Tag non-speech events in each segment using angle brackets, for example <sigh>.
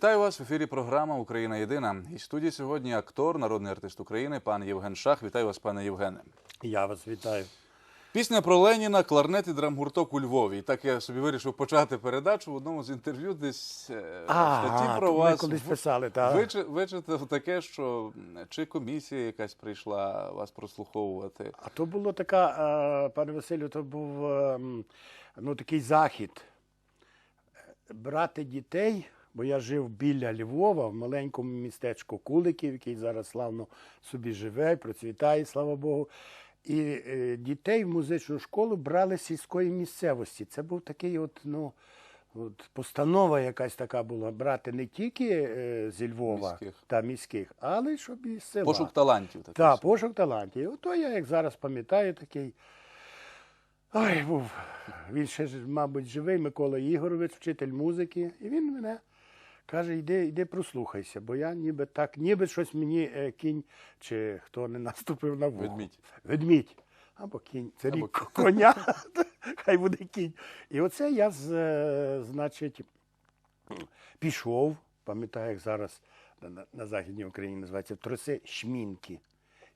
Вітаю вас в ефірі. Програма Україна Єдина. І в студії сьогодні актор, народний артист України, пан Євген Шах. Вітаю вас, пане Євгене. Я вас вітаю. Пісня про Леніна, кларнет і драмгурток у Львові. І так я собі вирішив почати передачу в одному з інтерв'ю, десь е, в статті про ми вас колись в- писали, так. вичи- вичитав таке, що чи комісія якась прийшла вас прослуховувати. А то було така, е, пане Василю, то був е, ну, такий захід. Е, Брати дітей, бо я жив біля Львова, в маленькому містечку Куликів, який зараз славно собі живе, процвітає, слава Богу. І е, дітей в музичну школу брали з сільської місцевості. Це був такий от, ну, от постанова якась така була брати не тільки е, зі Львова Міських. та міських, але й щоб і з села. Пошук талантів. Так, собі. пошук талантів. Ото я, як зараз пам'ятаю, такий. Ой, був. Він ще, ж, мабуть, живий Микола Ігорович, вчитель музики. І він мене каже: йди, йди прослухайся, бо я ніби так, ніби щось мені е, кінь, чи хто не наступив на вухо. Ведмідь. Ведмідь. Або кінь. Це Або рік кінь. <laughs> коня. Хай буде кінь. І оце я, з, е, значить, пішов, пам'ятаю, як зараз на, на, Західній Україні називається труси шмінки.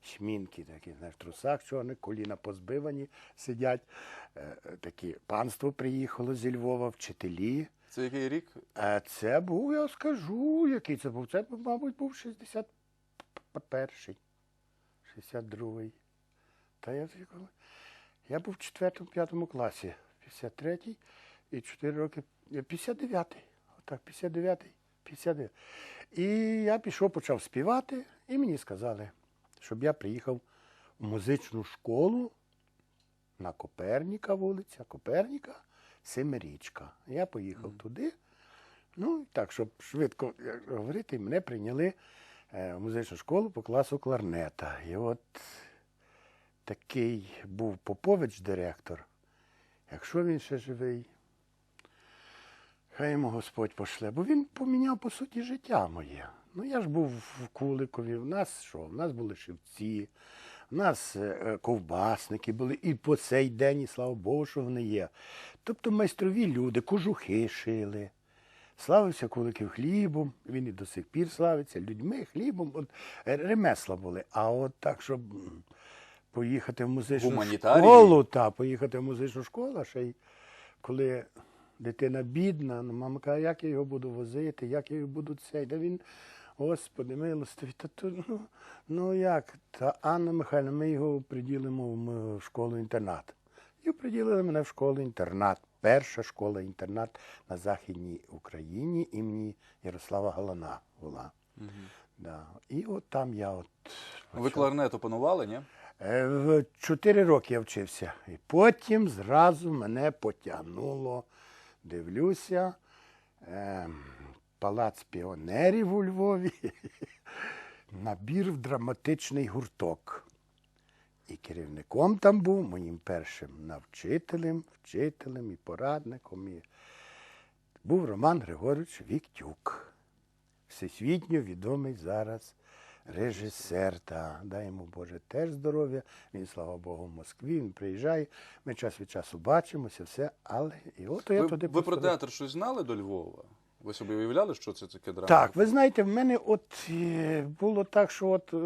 Шмінки такі, знаєш, в трусах чорних, коліна позбивані сидять. Е, такі панство приїхало зі Львова, вчителі. Це який рік? А це був, я скажу, який це був. Це, мабуть, був 61-й, 62-й. Та я, я був в 4-5 класі, 53-й і 4 роки, 59-й. Отак, 59-й, 59. І я пішов, почав співати, і мені сказали, щоб я приїхав в музичну школу на Коперніка вулиця, Коперніка, Семирічка. Я поїхав туди. Ну, так, щоб швидко говорити, мене прийняли е, в музичну школу по класу кларнета. І от такий був Попович директор. Якщо він ще живий, хай йому Господь пошле. Бо він поміняв, по суті, життя моє. Ну, я ж був в Куликові, в нас що? В нас були шивці, в нас е, ковбасники були, і по цей день, і слава Богу, що вони є. Тобто майстрові люди, кожухи шили. Славився Куликів хлібом, він і до сих пір славиться, людьми, хлібом. От, е, ремесла були. А от так, щоб поїхати в музичну школу, та, поїхати в музичну школу, ще й коли дитина бідна, ну, мама каже, як я його буду возити, як я його буду цей. Та він, Господи, милостиві, та то, ну, ну як? Та Анна Михайлівна, ми його приділимо в школу-інтернат. І приділили мене в школу-інтернат. Перша школа-інтернат на Західній Україні імені Ярослава Галана була. Да. І от там я от. Ви кларнет опанували, ні? Е, В чотири роки я вчився. І потім зразу мене потягнуло. Дивлюся, е, палац піонерів у Львові, <laughs> набір в драматичний гурток. І керівником там був моїм першим навчителем, вчителем і порадником. І був Роман Григорович Віктюк, всесвітньо відомий зараз режисер. Та дай йому Боже теж здоров'я. Він, слава Богу, в Москві. Він приїжджає. Ми час від часу бачимося, все. Але і от я Ви, туди ви про театр щось знали до Львова? Ви собі уявляли, що це таке драма? Так, ви знаєте, в мене от е, було так, що от е,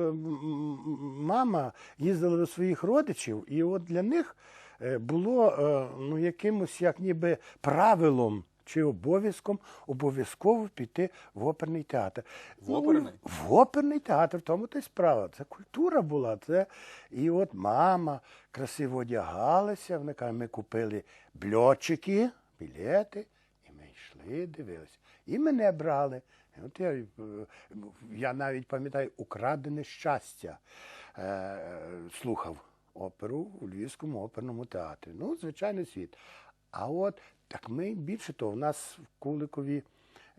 мама їздила до своїх родичів, і от для них е, було ну, якимось як ніби правилом. Чи обов'язком обов'язково піти в оперний театр. В оперний? Ну, в оперний театр, в тому то й справа. Це культура була. Це... І от мама красиво одягалася, вона каже, ми купили бльочики, білети, і ми йшли, дивилися. І мене брали. От я, е, я навіть пам'ятаю, украдене щастя е, слухав оперу у Львівському оперному театрі. Ну, звичайний світ. А от так ми більше того, у нас в Куликові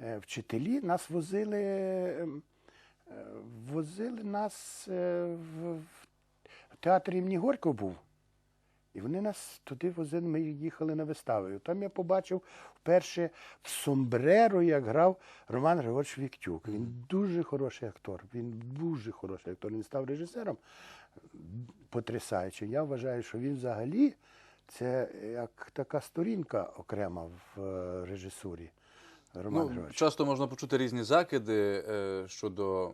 е, вчителі нас возили, е, е, возили нас е, в, в театр імені Горького був. І вони нас туди возили, ми їхали на виставу. Там я побачив вперше в Сомбреро, як грав Роман Григорович Віктюк. Він дуже хороший актор. Він дуже хороший актор. Він став режисером потрясаючим. Я вважаю, що він взагалі це як така сторінка окрема в е, режисурі. Роман Ну, Григорович. часто можна почути різні закиди е, щодо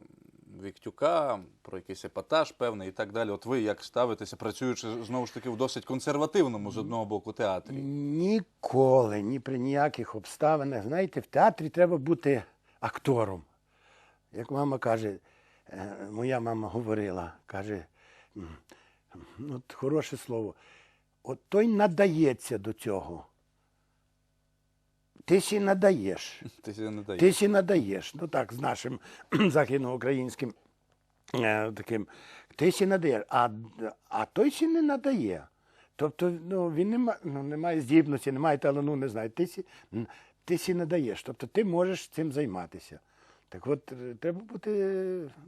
Віктюка, про якийсь епатаж певний і так далі. От ви як ставитеся, працюючи знову ж таки в досить консервативному з одного боку театрі? Ніколи, ні при ніяких обставинах. Знаєте, в театрі треба бути актором. Як мама каже, е, моя мама говорила, каже, от хороше слово, от той надається до цього. Ти сі надаєш. <laughs> Ти сі не даєш. Ти сі надаєш. Ну так, з нашим <clears throat> західноукраїнським е, таким. Ти сі надаєш, а, а той сі не надає. Тобто ну, він не, ма- ну, не має здібності, не має талану, не знаю. Ти сі, ти сі надаєш. Тобто ти можеш цим займатися. Так от е, треба бути,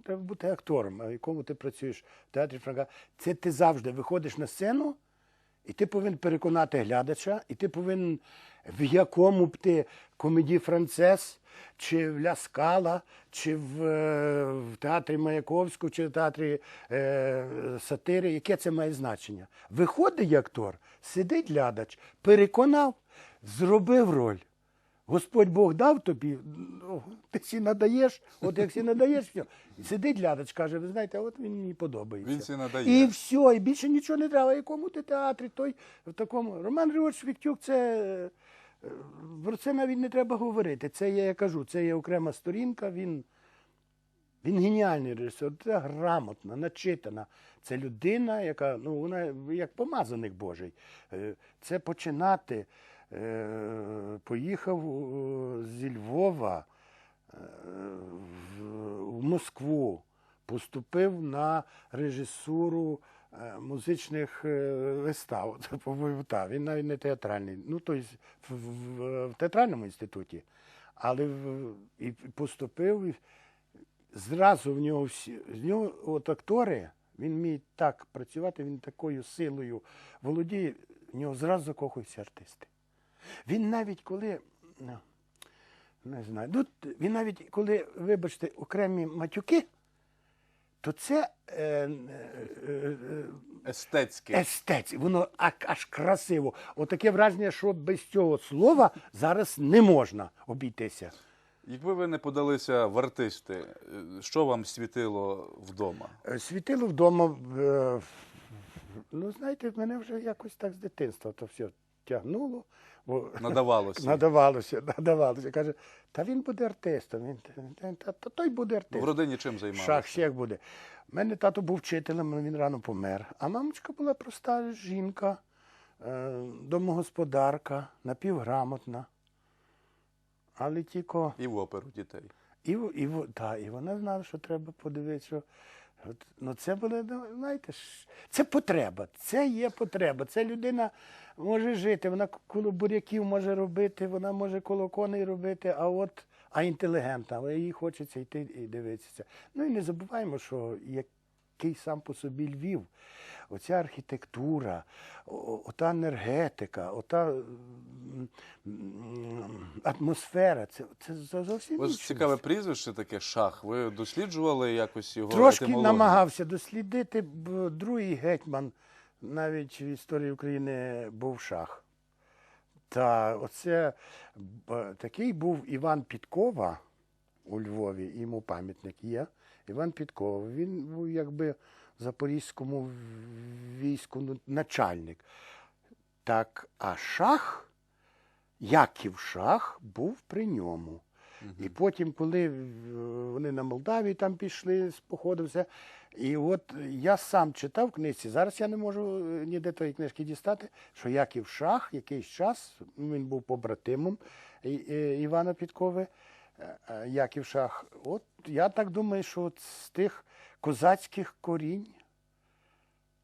треба бути актором, а якому ти працюєш в театрі Франка. Це ти завжди виходиш на сцену, і ти повинен переконати глядача, і ти повинен в якому б ти комеді Францес, чи в Ляскала, чи в, е, в театрі Маяковського, чи в театрі е, сатири, яке це має значення? Виходить актор, сидить глядач, переконав, зробив роль. Господь Бог дав тобі, ну, ти сі надаєш, от як сі надаєш, все. Сидить глядач, каже, ви знаєте, от він мені подобається. Він сі надає. І все, і більше нічого не треба. Якому ти театрі, той в такому. Роман Григорович Віктюк, це е, про це навіть не треба говорити. Це я, я кажу, це є окрема сторінка. Він, він геніальний режисер, це грамотна, начитана. Це людина, яка ну вона як помазаник Божий. Е, Це починати. Е, Поїхав е, зі Львова е, в, Москву, поступив на режисуру музичних вистав. <laughs> Він навіть не театральний. Ну, тобто в, театральному інституті. Але і поступив, і зразу в нього всі, з нього от актори, він вміє так працювати, він такою силою володіє, в нього зразу закохуються артисти. Він навіть коли. ну, Не знаю. Ну, він навіть коли, вибачте, окремі матюки, то це е, е, е, Естетське. естець, воно аж красиво. Отаке враження, що без цього слова зараз не можна обійтися. Якби ви не подалися в артисти, е, що вам світило вдома? Е, Світило вдома, е, ну, знаєте, мене вже якось так з дитинства то все тягнуло. Бо Надавалося. Надавалося, надавалося. Каже, та він буде артистом. Він, та, та, та той буде В родині чим займалися? Шах всіх буде. У мене тато був вчителем, він рано помер. А мамочка була проста жінка, е, домогосподарка, напівграмотна. Але тільки І в оперу дітей. і, і, та, і вона знала, що треба подивитися. Що, от, ну це буде, ну, знаєте, це потреба. Це є потреба. Це людина може жити, вона коло буряків може робити, вона може коло коней робити, а от а інтелігентна, але їй хочеться йти і дивитися. Ну і не забуваємо, що який сам по собі Львів, оця архітектура, ота енергетика, ота атмосфера, це, це зовсім Ось цікаве прізвище таке шах. Ви досліджували якось його Трошки етимологію? намагався дослідити, бо другий гетьман навіть в історії України був шах. Та оце такий був Іван Підкова у Львові, йому пам'ятник є. Іван Підкова. Він був якби в запорізькому війську ну, начальник. Так, а шах, Яків Шах, був при ньому. І потім, коли е, вони на Молдавії там пішли з походу, все. І от я сам читав книжці, зараз я не можу е, ніде тої книжки дістати, що Яків Шах якийсь час, ну, він був побратимом е, Івана Підкови, Яків Шах. От я так думаю, що от з тих козацьких корінь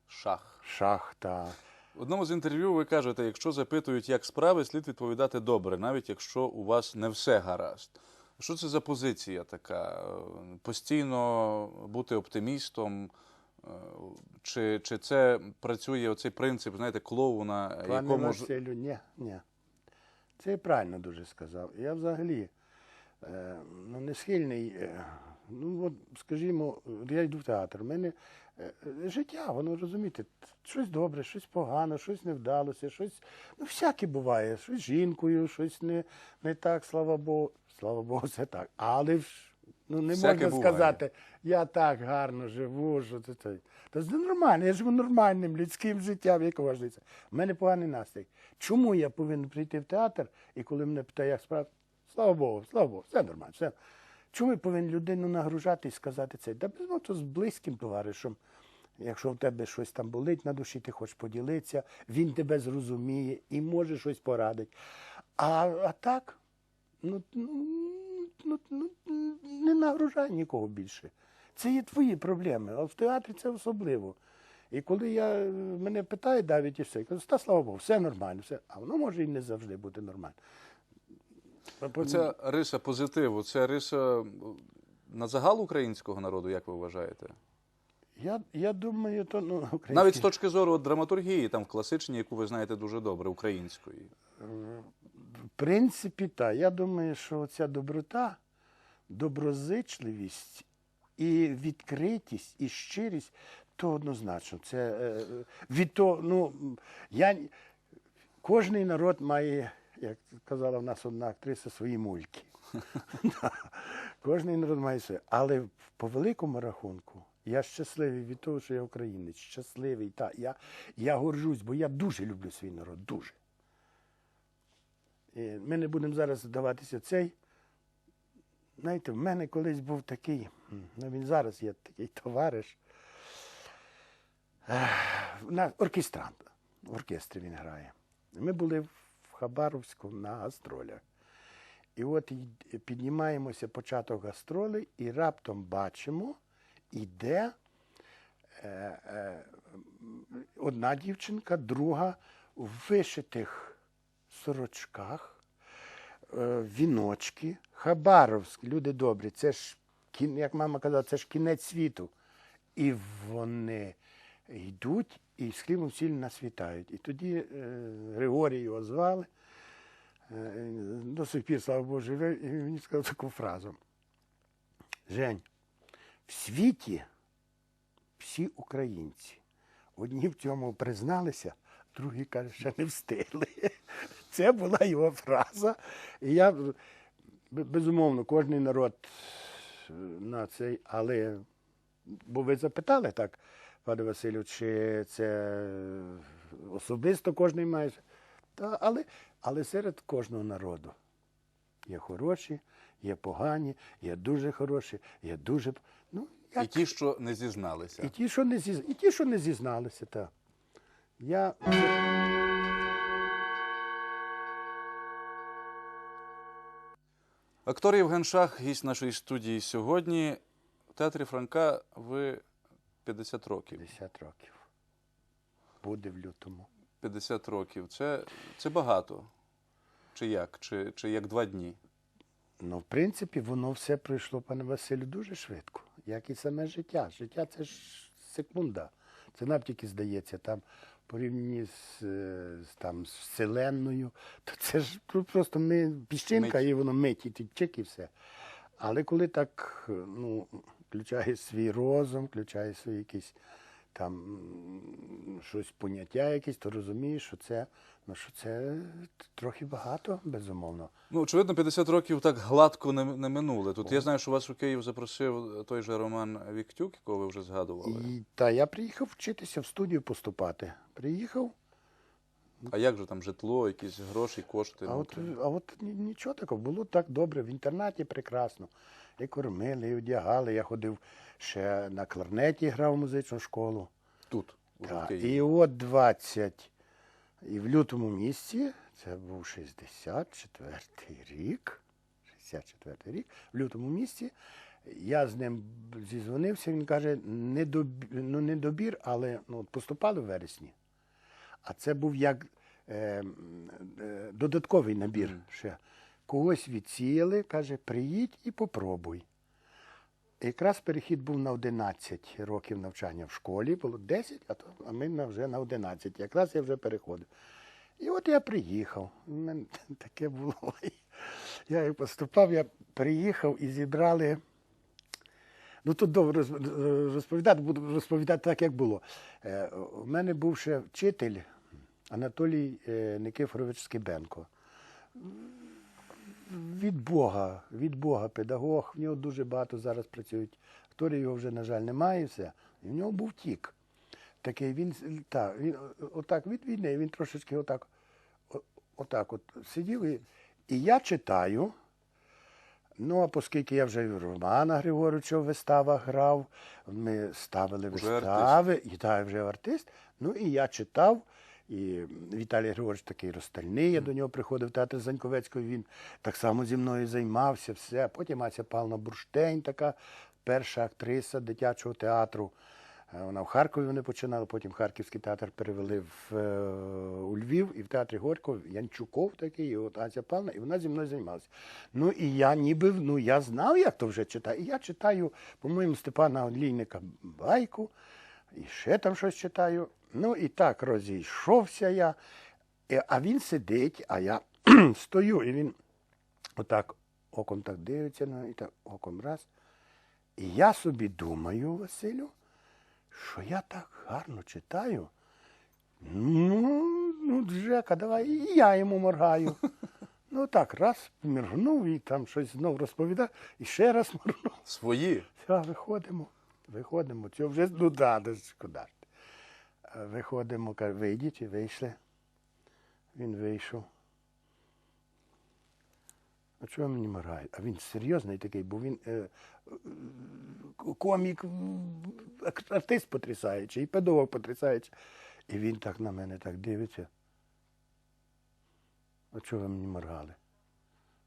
Шах. шах та. В одному з інтерв'ю ви кажете, якщо запитують, як справи, слід відповідати добре, навіть якщо у вас не все гаразд. Що це за позиція така? Е, Постійно бути оптимістом? Е, Чи, чи це працює оцей принцип, знаєте, клоуна, Пане якому ні, ні. Це я правильно дуже сказав. Я взагалі е, ну, не схильний. е, Ну, от, скажімо, я йду в театр. У мене е, е, життя, воно розумієте, щось добре, щось погано, щось не вдалося, щось. Ну, всяке буває, щось з жінкою, щось не, не так, слава Богу. Слава Богу, це так. Але ж ну, не Всяке можна буває. сказати, я так гарно живу, що це. це. Та це нормально, я живу нормальним людським життям, як важливо. У мене поганий настрій. Чому я повинен прийти в театр, і коли мене питає, як справа, слава Богу, слава Богу, все нормально. Все. Чому повинен людину нагружати і сказати це? Та ну, то з близьким товаришем. Якщо в тебе щось там болить на душі, ти хочеш поділитися, він тебе зрозуміє і може щось порадити. А, а так, ну, ну, ну, ну, не нагружай нікого більше. Це є твої проблеми, а в театрі це особливо. І коли я, мене питають навіть і все, я кажу, та слава Богу, все нормально, все. а воно може і не завжди бути нормально. Ця риса позитиву, це риса на загал українського народу, як ви вважаєте? Я, я думаю, то ну, українські- Навіть з точки зору от, драматургії, там класичній, яку ви знаєте дуже добре, української. В принципі, так. Я думаю, що ця доброта, доброзичливість і відкритість, і щирість, то однозначно. Це е, від того, ну, я, кожний народ має, як казала в нас одна актриса, свої мульки. <laughs> Кожний народ має своє. Але по великому рахунку я щасливий від того, що я українець. Щасливий. Та, я, я горжусь, бо я дуже люблю свій народ. Дуже. І ми не будемо зараз вдаватися цей. Знаєте, в мене колись був такий, ну він зараз є такий товариш. На оркестрант. В оркестрі він грає. Ми були в Хабаровську на гастролях. І от піднімаємося початок гастролей, і раптом бачимо, іде е, е, одна дівчинка, друга в вишитих сорочках, е, віночки. Хабаровськ, люди добрі, це ж, як мама казала, це ж кінець світу. І вони йдуть і з сіль нас вітають. І тоді е, Григорій його звали. Е, До сих пір, слава Богу, живе, і він мені сказав таку фразу. Жень, в світі всі українці. Одні в цьому призналися, другі кажуть, що не встигли. <laughs> Це була його фраза. І я, безумовно, кожний народ е, на цей, але бо ви запитали так, пане Василю, чи це особисто кожний має. Та, але, але серед кожного народу є хороші, є погані, є дуже хороші, є дуже. Ну, як... І ті, що не зізналися. І ті, що не зіз... і ті, що не зізналися, так. Я... Актор Євген Шах, гість нашої студії сьогодні. В театрі Франка ви 50 років. 50 років. Буде в лютому. 50 років. Це, це багато. Чи як? Чи, чи як два дні? Ну, в принципі, воно все пройшло, пане Василю, дуже швидко, як і саме життя. Життя це ж секунда. Це нам тільки здається, там порівняні з, е, з, там, з Вселенною, то це ж просто ми, піщинка, Мить. і воно мить, і чик, і все. Але коли так ну, включає свій розум, включає свої якісь там щось поняття якісь, то розумієш, що це, ну, що це трохи багато, безумовно. Ну, очевидно, 50 років так гладко не, не минули. Тут я знаю, що вас у Київ запросив той же Роман Віктюк, якого ви вже згадували. І, та я приїхав вчитися в студію поступати. Приїхав, А як же там житло, якісь гроші, кошти? а Ну, от, то- а от нічого такого, було так добре, в інтернаті прекрасно. І кормили, і одягали. Я ходив ще на кларнеті, грав в музичну школу. Тут, Так, і от 20, і в лютому місці, це був 64-й рік, 64-й рік, в лютому місці, я з ним зізвонився, він каже, не добір, ну не добір, але ну, поступали в вересні. А це був як е, е, додатковий набір. ще. Когось відсіяли, каже, приїдь і попробуй. Якраз перехід був на 11 років навчання в школі, було 10, а, то, а ми вже на 11. Якраз я вже переходив. І от я приїхав. У мене <laughs> таке було. Я поступав, я приїхав і зібрали. Ну тут довго розповідати, буду розповідати так, як було. Е, У мене був ще вчитель Анатолій е, Никифорович Скибенко. Від Бога, від Бога педагог. В нього дуже багато зараз працюють. Акторів його вже, на жаль, немає, і все. І в нього був тік. Такий він, та, він отак від війни, він трошечки отак, отак от сидів. І, і я читаю. Ну, а оскільки я вже в Романа Григоровича в виставах грав, ми ставили Уже вистави, і так, вже артист. Ну і я читав. І Віталій Григорович такий розстальний, я до нього приходив в театр Заньковецького, він так само зі мною займався, все. Потім Ася Павловна Бурштейн, така перша актриса дитячого театру. Е, Вона в Харкові вони починали, потім Харківський театр перевели в, е, у Львів і в театрі Горького Янчуков такий, і от Ася Павловна, і вона зі мною займалася. Ну і я ніби ну, я знав, як то вже читаю. І я читаю, по-моєму, Степана Олійника байку, і ще там щось читаю. Ну і так розійшовся я. А він сидить, а я <clears throat> стою, і він отак оком так дивиться, ну, і так оком раз. І я собі думаю, Василю, що я так гарно читаю. Ну, ну, Джека, давай, і я йому моргаю. <laughs> Ну так, раз міргнув і там щось знов розповідав, і ще раз моргнув. Свої. Все, виходимо, виходимо. Цього вже ну да, ти. Е, Виходимо, каже, вийдіть і вийшли. Він вийшов. А чого мені моргає? А він серйозний такий, бо він е, е, комік, артист потрясаючий, і педагог потрясаючий. І він так на мене так дивиться. А чого ви мені моргали?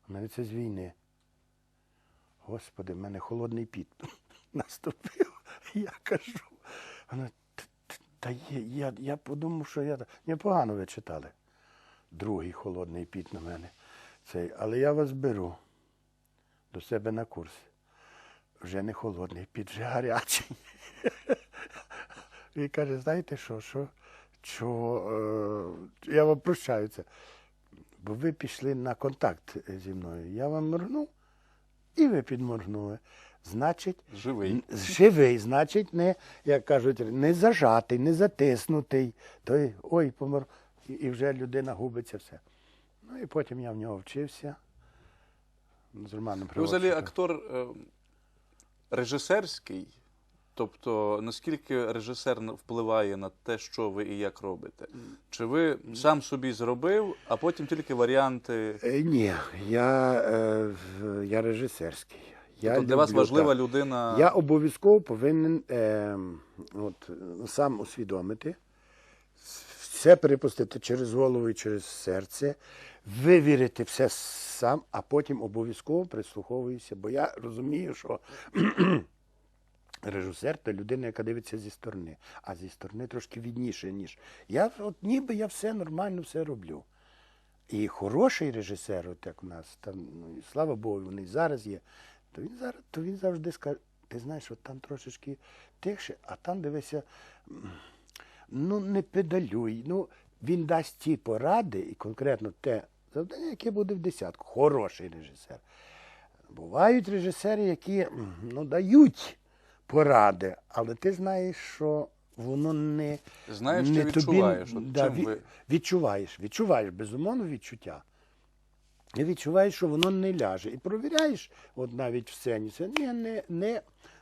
Мене це з війни. Господи, в мене холодний піт наступив. <laughs> Я кажу. Вона, «Т- т- та є, я, я подумав, що я. Непогано ви читали. Другий холодний піт на мене. Цей. Але я вас беру до себе на курс. Вже не холодний піт, вже гарячий. <laughs> І каже, знаєте що, що, що е, я вам прощаю це. Бо ви пішли на контакт зі мною. Я вам моргнув, і ви підморгнули. Значить, Живий. живий, значить, не, як кажуть, не зажатий, не затиснутий. Той, ой, помор. І, вже людина губиться все. Ну і потім я в нього вчився. З Романом Ви взагалі актор е, режисерський. Тобто, наскільки режисер впливає на те, що ви і як робите? Чи ви сам собі зробив, а потім тільки варіанти? Е, Ні, я, е, я режисерський. Я Тобто для вас важлива так. людина. Я обов'язково повинен е, от, сам усвідомити, все перепустити через голову і через серце, вивірити все сам, а потім обов'язково прислуховуюся. Бо я розумію, що <clears throat> режисер це людина, яка дивиться зі сторони, а зі сторони трошки відніше, ніж. Я от ніби я все нормально все роблю. І хороший режисер, от як у нас, там, ну, і слава Богу, вони і зараз є, то він зараз, то він завжди скаже, ти знаєш, от там трошечки тихше, а там дивися, ну не педалюй. Ну, він дасть ті поради і конкретно те завдання, яке буде в десятку. Хороший режисер. Бувають режисери, які ну, дають поради, але ти знаєш, що воно не. Знаєш, не тобі- відчуваєш? От да, чим ви- Відчуваєш, відчуваєш, безумовно, відчуття. І відчуваєш, що воно не ляже. І провіряєш, от навіть в сцені, це не, не,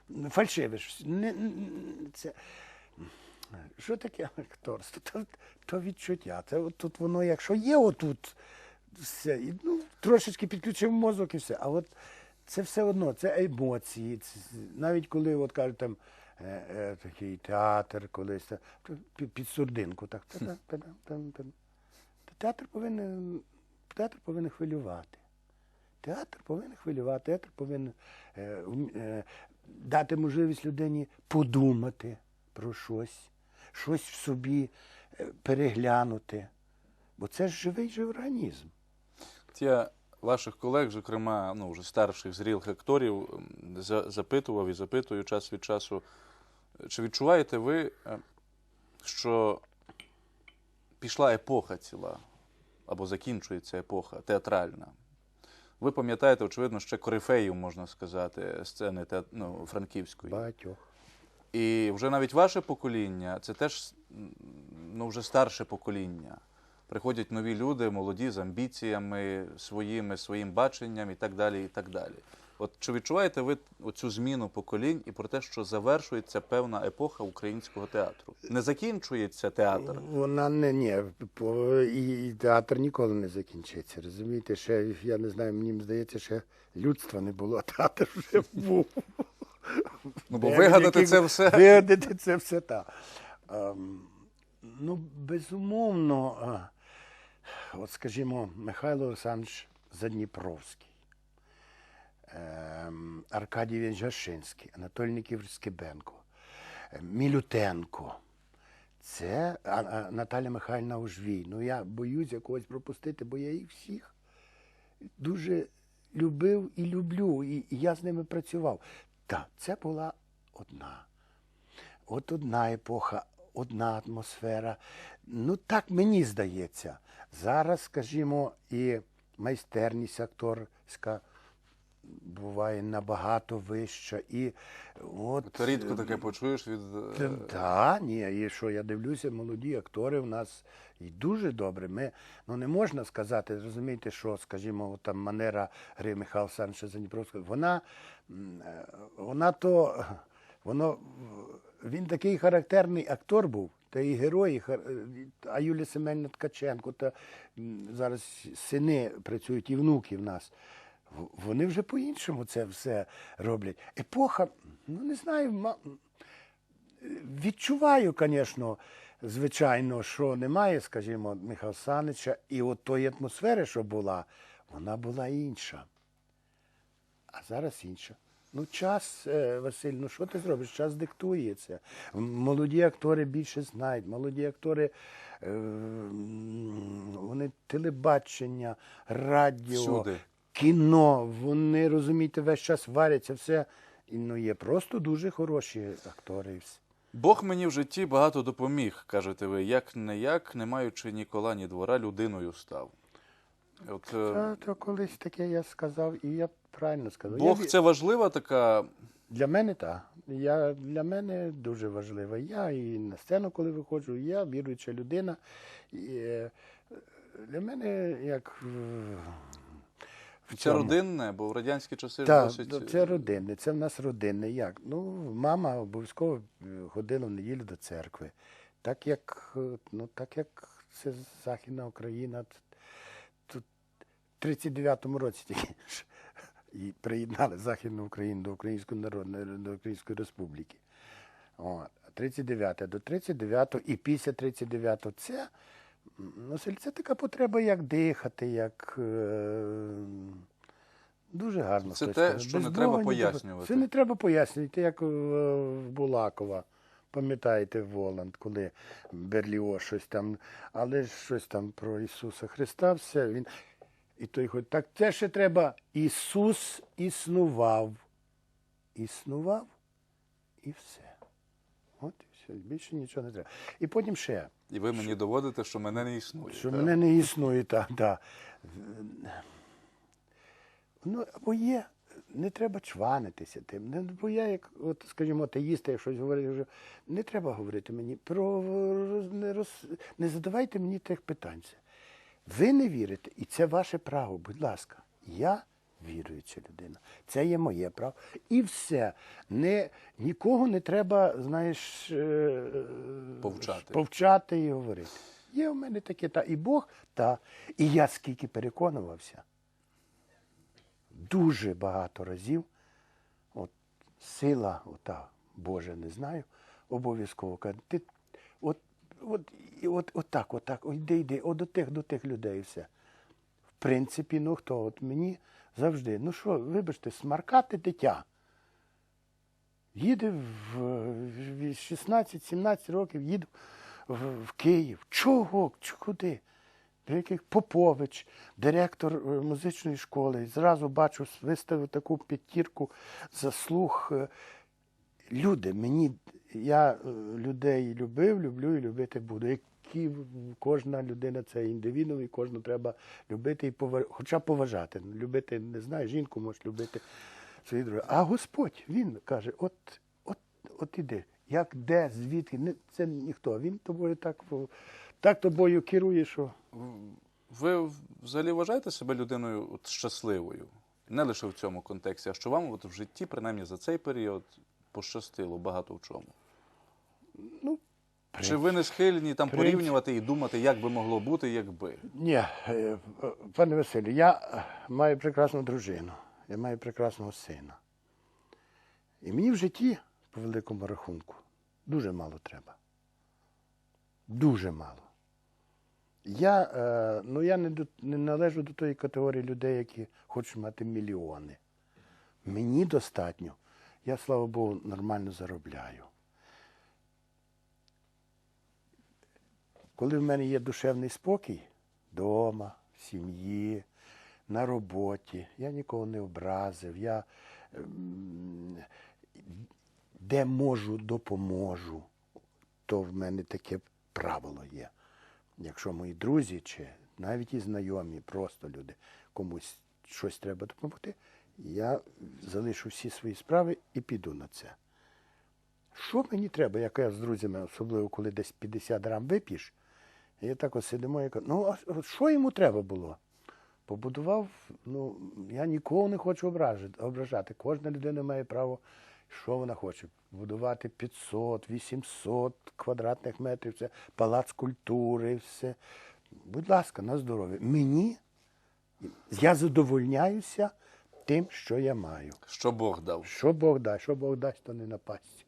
не фальшивиш. Не, це, що таке акторство? То, то відчуття. Це от тут воно, якщо є отут, все, ну, трошечки підключив мозок і все. А от це все одно, це емоції. Це, навіть коли от кажуть там е, е, такий театр колись, під, сурдинку, так. Театр повинен, театр повинен хвилювати. Театр повинен хвилювати, театр повинен е, е, дати можливість людині подумати про щось, щось в собі е, переглянути. Бо це ж живий же організм. Я ваших колег, зокрема, ну вже старших зрілих акторів, за- запитував і запитую час від часу, чи відчуваєте ви, е, що пішла епоха ціла або закінчується епоха театральна. Ви пам'ятаєте, очевидно, ще корифеїв, можна сказати, сцени театр... ну, франківської. Багатьох. І вже навіть ваше покоління це теж ну, вже старше покоління. Приходять нові люди, молоді з амбіціями своїми, своїм баченням і так далі. і так далі. От чи відчуваєте ви оцю зміну поколінь і про те, що завершується певна епоха українського театру? Не закінчується театр. Вона не ні, по- і, і театр ніколи не закінчиться. Розумієте, ще я не знаю, мені здається, ще людства не було, а <laughs> театр вже був. Ну бо вигадати це все. Вигадати це все так. Ем, ну, безумовно, от скажімо, Михайло Олександрович Задніпровський, Аркадій Вінжашинський, Анатолій Нікіфорович Скибенко, е, Мілютенко. Це Наталя Михайлівна Ужвій. Ну я боюсь якогось пропустити, бо я їх всіх дуже любив і люблю, і, я з ними працював. Так, це була одна. От одна епоха, одна атмосфера. Ну, так мені здається. Зараз, скажімо, і майстерність акторська буває набагато вища. І от, Ти рідко таке почуєш від е, так, ні, і що я дивлюся, молоді актори в нас і дуже добре. Ми, ну не можна сказати, розумієте, що, скажімо, там манера гри Михайла Олександровича Заніпровського, вона, е, вона то, воно, він такий характерний актор був, та і е, а Юлія Семенівна Ткаченко, та зараз сини працюють і внуки в нас. Вони вже по-іншому це все роблять. Епоха, ну не знаю, відчуваю, звісно, звичайно, що немає, скажімо, Михайла Санича, і от тої атмосфери, що була, вона була інша. А зараз інша. Ну, час, е, Василь, ну що ти зробиш? Час диктує це. Молоді актори більше знають, молоді актори, е, вони телебачення, радіо, Всюди. Кіно, вони, розумієте, весь час варяться, все. І, ну, є просто дуже хороші актори. Бог мені в житті багато допоміг, кажете ви, як не як, не маючи ні кола, ні двора, людиною став. От, е, Та, то колись таке я сказав, і я правильно сказав. Бог ві- це важлива така. Для мене так. Я, для мене дуже важливо. Я і на сцену, коли виходжу, я віруюча людина. І, е, для мене як. Е, в Це цьому. родинне, бо в радянські часи ж Так, досить. ну, це родинне, це в нас родинне. Як? Ну, мама обов'язково е, ходила в неділю до церкви. Так як, е, ну, так як це Західна Україна, тут в 39-му році тільки і приєднали Західну Україну до Української Народної до Української Республіки. От. А 39 до 39 і після 39 це, Василь, це така потреба, як дихати, як. Е- Дуже гарно. Це те, що Без не треба Бога пояснювати. Це не треба пояснювати, як в, Булакова. Пам'ятаєте Воланд, коли Берліо щось там, але ж щось там про Ісуса Христа, все він. І той ходить, так це ще треба. Ісус існував. Існував і все. От і все. Більше нічого не треба. І потім ще. І ви мені доводите, що мене не існує. Що так? мене не існує, так, да. Ну, бо є, не треба чванитися тим. Бо я, як, от, скажімо, атеїста, як щось говорю, кажу, не треба говорити мені про не, роз, не задавайте мені тих питань. Ви не вірите, і це ваше право, будь ласка. Я віруюча людина. Це є моє право. І все. Не, нікого не треба, знаєш, е, Повчати. повчати і говорити. Є в мене таке, та і Бог, та. І я скільки переконувався, дуже багато разів, от сила, ота Божа, не знаю, обов'язково каже, ти от, от, от, от так, от так, от йди, йди, от до тих, до тих людей і все. В принципі, ну хто? От мені завжди, ну що, вибачте, смаркати дитя. Їде в в 16-17 років, їду в, Київ. Чого? Куди? До яких Попович, директор е, музичної школи. Зразу бачу, виставив таку п'ятірку заслуг. е, люди, мені, я е, людей любив, люблю і любити буду. Які кожна людина це індивідуум, і кожну треба любити і поважати, хоча поважати. Любити, не знаю, жінку можеш любити свої друзі. А Господь, Він каже, от, от, от іди. Як, де, звідки, не, це ніхто. Він тобою так, так тобою керує, що Ви взагалі вважаєте себе людиною от, щасливою? Не лише в цьому контексті, а що вам от в житті, принаймні за цей період, пощастило багато в чому? Ну, Чи ви не схильні там принцип. порівнювати і думати, як би могло бути, якби? Ні, е, пане Василю, я е, маю прекрасну дружину, я маю прекрасного сина. І мені в житті, по великому рахунку, дуже мало треба. Дуже мало. Я, е, ну, я не, до, не належу до тої категорії людей, які хочуть мати мільйони. Мені достатньо. Я, слава Богу, нормально заробляю. Коли в мене є душевний спокій вдома, в сім'ї, на роботі, я нікого не образив, я ем, де можу, допоможу, то в мене таке правило є. Якщо мої друзі чи навіть і знайомі, просто люди, комусь щось треба допомогти, я залишу всі свої справи і піду на це. Що мені треба, як я з друзями, особливо коли десь 50 грам вип'єш, і так ось сидимо і кажу, ну а що йому треба було? Побудував, ну, я нікого не хочу ображати, ображати. Кожна людина має право, що вона хоче. Будувати 500, 800 квадратних метрів, це палац культури, все. Будь ласка, на здоров'я. Мені, я задовольняюся тим, що я маю. Що Бог дав? Що Бог дасть, що Бог дасть, то не напасть.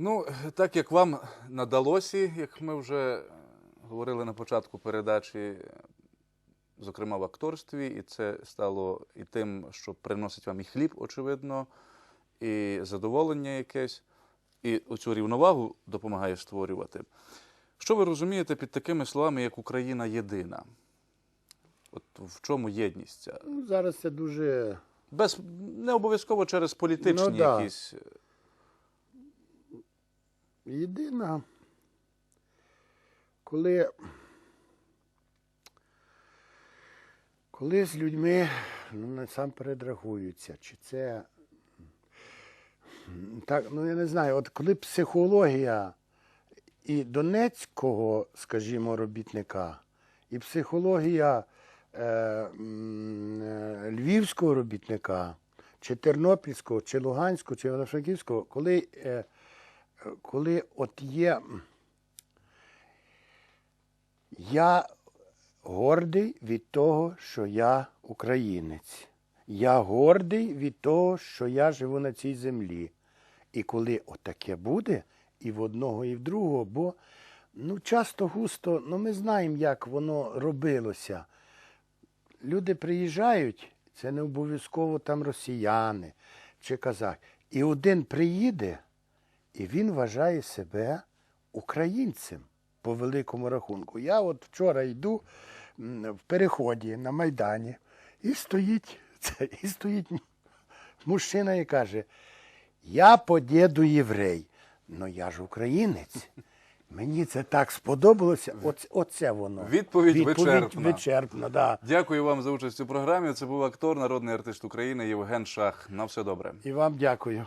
Ну, так як вам надалося, як ми вже говорили на початку передачі, зокрема в акторстві, і це стало і тим, що приносить вам і хліб, очевидно, і задоволення якесь, і оцю рівновагу допомагає створювати. Що ви розумієте під такими словами, як Україна єдина? От в чому єдність ця? Ну, зараз це дуже Без не обов'язково через політичні Ну, да. якісь. Єдина, коли, коли з людьми ну, насамперед рахуються, чи це. Так, ну я не знаю, от коли психологія і донецького, скажімо, робітника, і психологія е, е, львівського робітника, чи тернопільського, чи луганського, чи івано-франківського, коли, е, коли от є. Я гордий від того, що я українець. Я гордий від того, що я живу на цій землі. І коли отаке буде, і в одного, і в другого, бо ну, часто густо, ну ми знаємо, як воно робилося. Люди приїжджають, це не обов'язково там росіяни чи казахи. І один приїде, і він вважає себе українцем по великому рахунку. Я от вчора йду в переході на Майдані, і стоїть, <laughs> і стоїть мужчина і каже: Я по діду єврей, ну я ж українець. <laughs> Мені це так сподобалося. Оце, оце воно. Відповідь вичерпна. вичерпна, да. Дякую вам за участь у програмі. Це був актор, народний артист України Євген Шах. На все добре. І вам дякую.